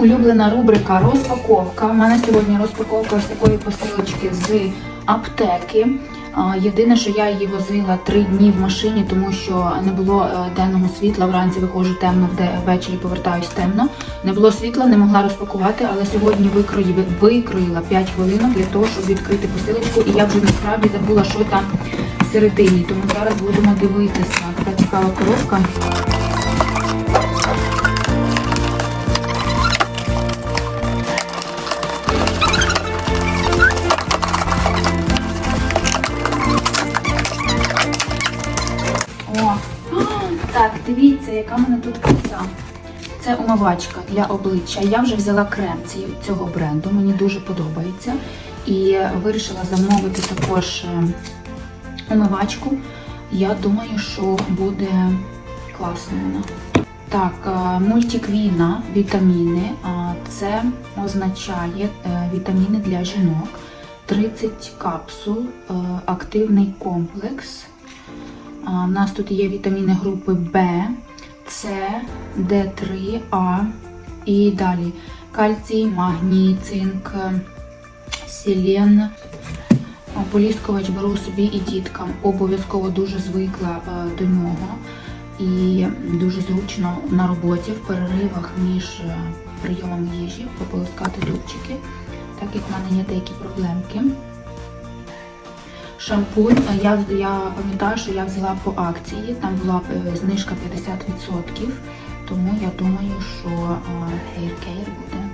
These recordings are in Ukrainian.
Улюблена рубрика розпаковка. У мене сьогодні розпаковка ось такої посилочки з аптеки. Єдине, що я її возила три дні в машині, тому що не було денного світла. Вранці виходжу темно, де ввечері повертаюсь темно. Не було світла, не могла розпакувати, але сьогодні викрої- викроїла 5 хвилинок для того, щоб відкрити посилочку. І я вже насправді забула, що там всередині. Тому зараз будемо дивитися. Така цікава коробка. О, так, дивіться, яка в мене тут краса. Це умивачка для обличчя. Я вже взяла крем цього бренду, мені дуже подобається. І вирішила замовити також е, умивачку. Я думаю, що буде класно вона. Так, е, мультиквіна, вітаміни. Це означає е, вітаміни для жінок. 30 капсул, активний комплекс. У нас тут є вітаміни групи В, С, Д3, А і далі кальцій, магній, цинк, селен. А, Поліскувач беру собі і діткам. Обов'язково дуже звикла е, до нього. І дуже зручно на роботі в переривах між е, прийомами їжі пополоскати зубчики, так як в мене є деякі проблемки. Шампунь, я, я пам'ятаю, що я взяла по акції, там була е, знижка 50%, тому я думаю, що е, Hair Care буде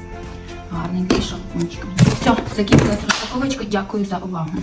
гарненький шампунчик. Все, закінчилася розпаковочка, дякую за увагу.